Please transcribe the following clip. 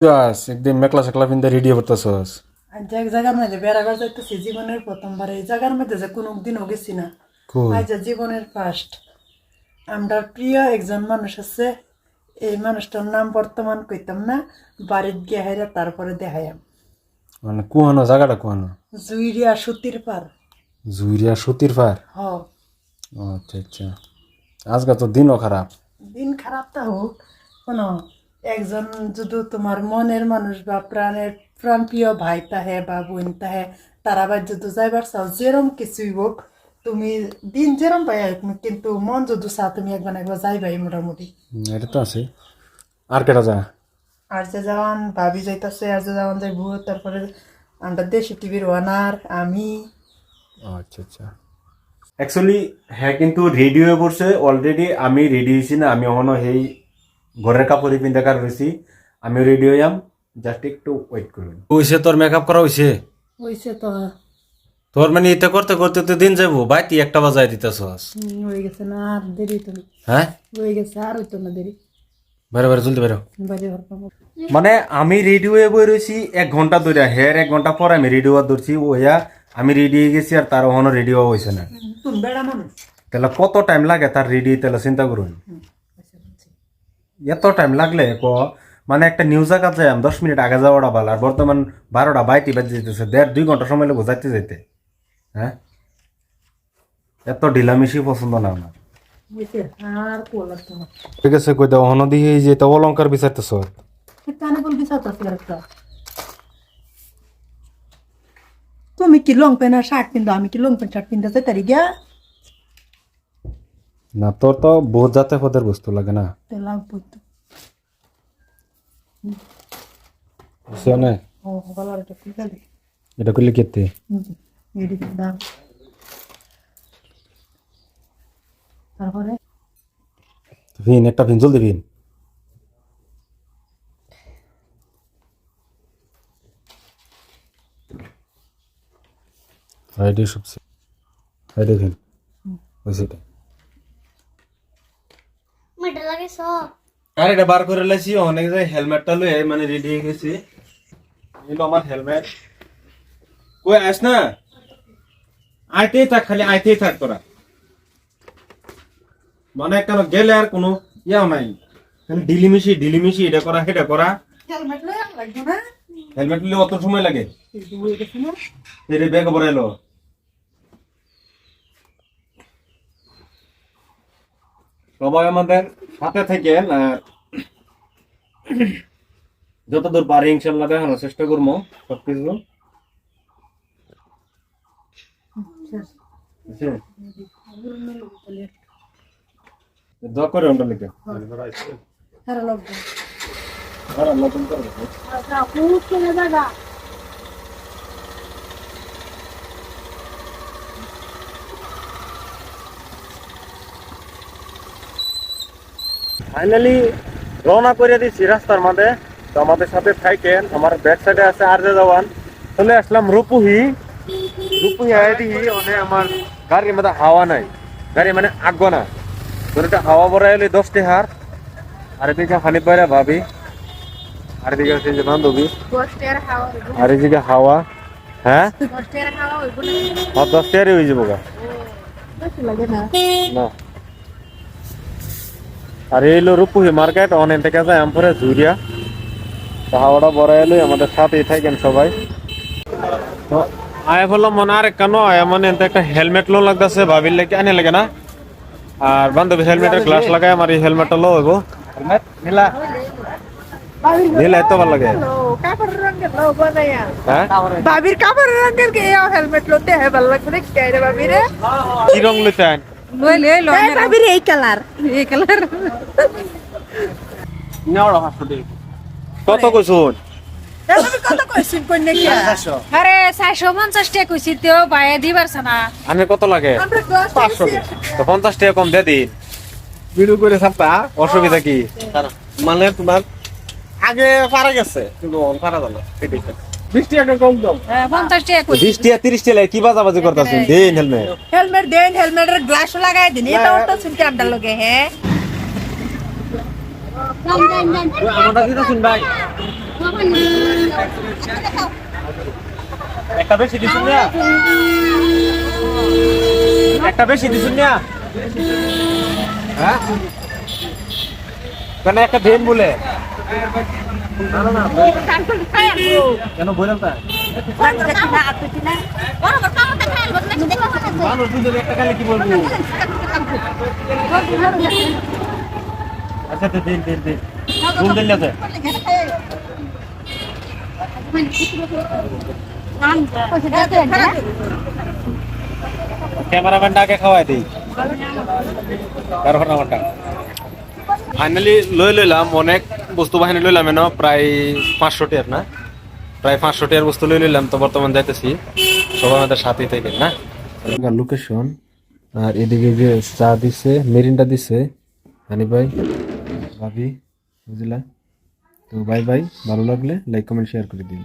যাস একদিন মেকলা সেকলা পিন্দে রেডি করতেছস যে এক জায়গার মধ্যে বেড়াবার যাইতেছি জীবনের প্রথমবার এই জায়গার মধ্যে যে কোনো দিনও গেছি না। আজ জীবনের ফার্স্ট আমরা প্রিয় একজন মানুষ আছে এই মানুষটার নাম বর্তমান কইতাম না বাড়িত গিয়ে হাইরা তারপরে দেখাইম মানে কুহানো জায়গাটা কুহানো জুইরিয়া সুতির পার জুইরিয়া সুতির পার হ। আচ্ছা আচ্ছা। আজকে তো দিনও খারাপ। দিন খারাপটা হোক কোনো একজন যদি তোমার মনের মানুষ বা প্রাণের প্রাণপ্রিয় ভাই তাহে বা বোন তাহে তারা বা যদি যাইবার চাও যেরম কিছুই হোক তুমি দিন যেরম পাই কিন্তু মন যদি চাও তুমি একবার একবার যাইবাই মোটামুটি। এটা তো আছে। আর কেটা যা আর যে যাওয়ান ভাবি যাইতাছে আর যে যাওয়ান যাইব তারপরে আমরা দেশি টিভির ওয়ানার আমি। আচ্ছা আচ্ছা। অ্যাকচুয়ালি হ্যাঁ কিন্তু রেডি হয়ে পড়ছে অলরেডি আমি রেডি হয়েছি না আমি এখনও সেই ঘরের কাপড়ে পিন্ধাকার রয়েছি আমিও রেডি হইয়াম জাস্ট একটু ওয়েট করুন। হইছে তোর মেকআপ করা হইছে? হয়েছে তো। তোর মানে এটা করতে করতে তো দিন যাব বাইতি একটা বাজায় দিতেছস। হুম, হয়ে গেছে না আর দেরি তুমি হ্যাঁ? হয়ে গেছে আর হইতো না দেরি। বেরো বেরো মানে আমি রেডি হয়ে বই রয়েছি এক ঘণ্টা ধরে হের এক ঘণ্টা পরে আমি রেডি হওয়ার ধরছি। ওইয়া আমি রেডি হয়ে গেছি আর তার এখনও রেডি হওয়া হয়েছে না। তাহলে কত টাইম লাগে তার রেডি তাহলে চিন্তা করুন। এত টাইম লাগলে ক? মানে একটা নিউজ জায়গা যায় দশ মিনিট আগে যাওয়াটা ভালো আর বর্তমান বারোটা বাইতি বাজে যেতেছে দেড় দুই ঘণ্টা সময় লাগবে যাইতে যাইতে। হ্যাঁ? এত ঢিলামিশি পছন্দ না আমার। ঠিক আছে কই দাও হন দিয়ে যে তো অলঙ্কার বিচারতেছ তুমি কি লং প্যান্ট আর শার্ট পিন্ধো? আমি কি লং প্যান্ট শার্ট পিন্ধতে তারি গিয়া না তোর তো বহুত জাতে পদের বস্তু লাগে না? তে তো বুঝছ না? ও গলার খুলে? দে এটা করলে কেতে? তারপরে? ভিন একটা ভিন জলদি ভিন। হাইডে সবসে হাইডে ভিন। এটা। আর এটা বার করে লাইছি অনেক যায় হেলমেটটা লয়ে মানে রেডি হয়ে গেছি। এলো আমার হেলমেট। কই আস না? আইতেই থাক খালি আইতেই থাক তোরা। মানে কেন গেলে আর কোনো ইয়াও নাই। খালি ডিলিমিশি ডিলিমিশি এটা করা সেটা করা। হেলমেট লয়ে লাগবে না। হেলমেট নিলে অত সময় লাগে? যে গেছে ব্যাগ ভরাইলো। সবাই আমাদের সাথে থাকেন আর যতদূর পারি ইনশাল্লাহ দেখানোর চেষ্টা করব সবকিছু। বুঝছে? দোয়া করে ওটা লিখে হ্যাঁ লাগবে আর আল্লাহ তুমি করবে। খুব কেনা জায়গা ফাইনালি রওনা করে দিচ্ছি রাস্তার মাঝে। তো আমাদের সাথে থাকেন আমার ব্যাক সাইডে আছে আর যে জওয়ান। চলে আসলাম রূপুহি। রূপুহি আয় দিহি মানে আমার গাড়ির মধ্যে হাওয়া নাই। গাড়ি মানে আগ্য না। তোর এটা হাওয়া বড়াই হলে দশটি হার আর এদিকে হানি পায়রা ভাবি। আর এদিকে আছে যে বান্ধবী। আর এদিকে হাওয়া। হ্যাঁ? আর দশটি হারই হয়ে যাব গা। লাগে না। না। আর এই হলো রূপপুহি মার্কেট অনেক থেকে যায় আমপুরে ঝুরিয়া তো হাওড়া বড় এলো আমাদের সাথেই থাকেন সবাই। তো আয় বললাম মনে আর কেন এমন এতে একটা হেলমেট লো লাগতেছে ভাবির লাগে আনে লাগে না। আর বান্ধবী হেলমেটের গ্লাস লাগায় আমার এই হেলমেটটা লো হইব। হেলমেট নীলা। নীলা এত ভালো লাগে। বানাইয়া হ্যাঁ? বাবির কাপড় রঙের কে হেলমেট লতে হে ভালো লাগবে রে কে রে বাবিরে কি রং লইতেন লই লই লই বাবির এই কালার এই কালার কত কইছুন তুমি কত কইছিন কোন নাকি আরে চারশো পঞ্চাশ টাকা কইছি তেও বাইরে দিবার না। আনে কত লাগে? পাঁচশো তো পঞ্চাশ টাকা কম দিয়ে দিন ভিডিও করে ছাপতা অসুবিধা কি? মানে তোমার আগে পারা গেছে কিন্তু পারা গেল বৃষ্টি একটা কম দাম। পঞ্চাশ টাকা বিশ টিয়া তিরিশ টিয়া কি বাজাবাজি করতেছেন দিন হেলমেট। হেলমেট দেন হেলমেটের গ্লাস লাগাই দিন। এটা অটো শুনতে আমরা লগে হ্যাঁ দাম দাম দাম আমারটা দিতেছেন ভাই বাবা একটা বেশি দিছুন না একটা বেশি দিছুন না হ্যাঁ কেন একটা দেন বলে কেন বললাম তা মানুষ দুজন একটা খালি কি বলব আচ্ছা তো দিন দিন দিন ঘুম দিন না তো। ক্যামেরাম্যানটাকে খাওয়াই দিই। ক্যামেরাম্যানটা ফাইনালি লই লইলাম অনেক বস্তু বাহিনী লইলাম এনে প্রায় পাঁচশো টিয়ার না? প্রায় পাঁচশো টিয়ার বস্তু লই লইলাম তো বর্তমান যাইতেছি। সবাই আমাদের সাথেই থেকে না? লোকেশন আর এদিকে যে চা দিছে মেরিনটা দিছে হানি ভাই। ভাবি বুঝলা? তো বাই বাই ভালো লাগলে লাইক কমেন্ট শেয়ার করে দিন